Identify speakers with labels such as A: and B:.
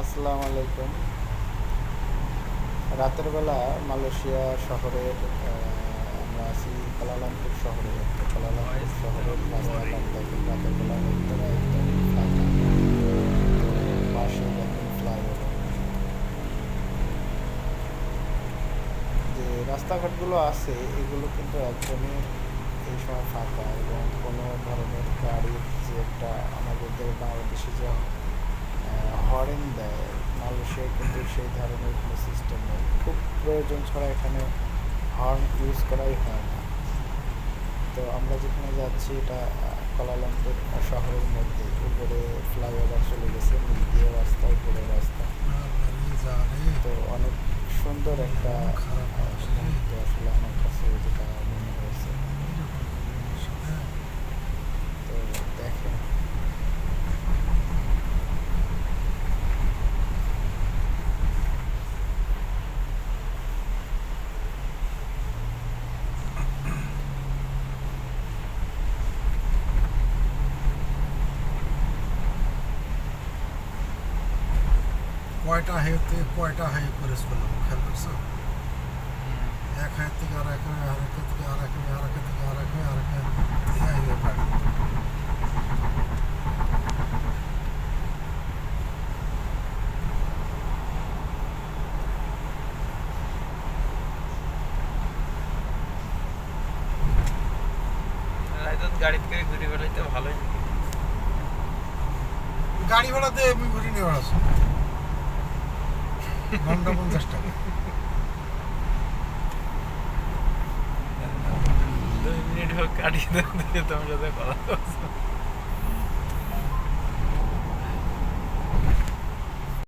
A: আসসালামু আলাইকুম রাতের বেলা মালয়েশিয়া শহরের আমরা আছি কালালামপুর শহরে। কালালামপুর শহরের রাস্তাঘাট রাতের বেলা যে রাস্তাঘাটগুলো আছে, এগুলো কিন্তু একদমই এই সময় ফাঁকা এবং কোনো ধরনের গাড়ির যে একটা আমাদের বাংলাদেশে যে হরেন দেয়। মালয়েশিয়ায় কিন্তু সেই ধরনের কোনো সিস্টেম নেই। খুব প্রয়োজন ছাড়া এখানে হর্ন ইউজ করাই হয় না। তো আমরা যেখানে যাচ্ছি এটা আহ, কুয়ালালামপুর শহরের মধ্যে। উপরে ফ্লাইওভার চলে গেছে নিচে রাস্তা উপরে রাস্তা। তো অনেক সুন্দর একটা মুহূর্ত আসলে আমার কাছে যেটা মনে হয়েছে তো দেখেন
B: কয়টা হাইওয়ে থেকে কয়টা হাইওয়ে করে করলাম খেয়াল করছ? এক হাইওয়ে থেকে আর এক হাইওয়ে আর এক থেকে আর এক হাইওয়ে আর এক থেকে আর এক হাইওয়ে আর এক হাইওয়ে পার
C: রাইতত গাড়িতে করে ঘুরে বেড়াইতে ভালোই
B: গাড়ি আমি ঘুরে নিয়ে বেড়াচ্ছি? ঘণ্টা পঞ্চাশ টাকা
C: দুই মিনিট হোক কাটিয়ে দিয়ে তোমার সাথে কথা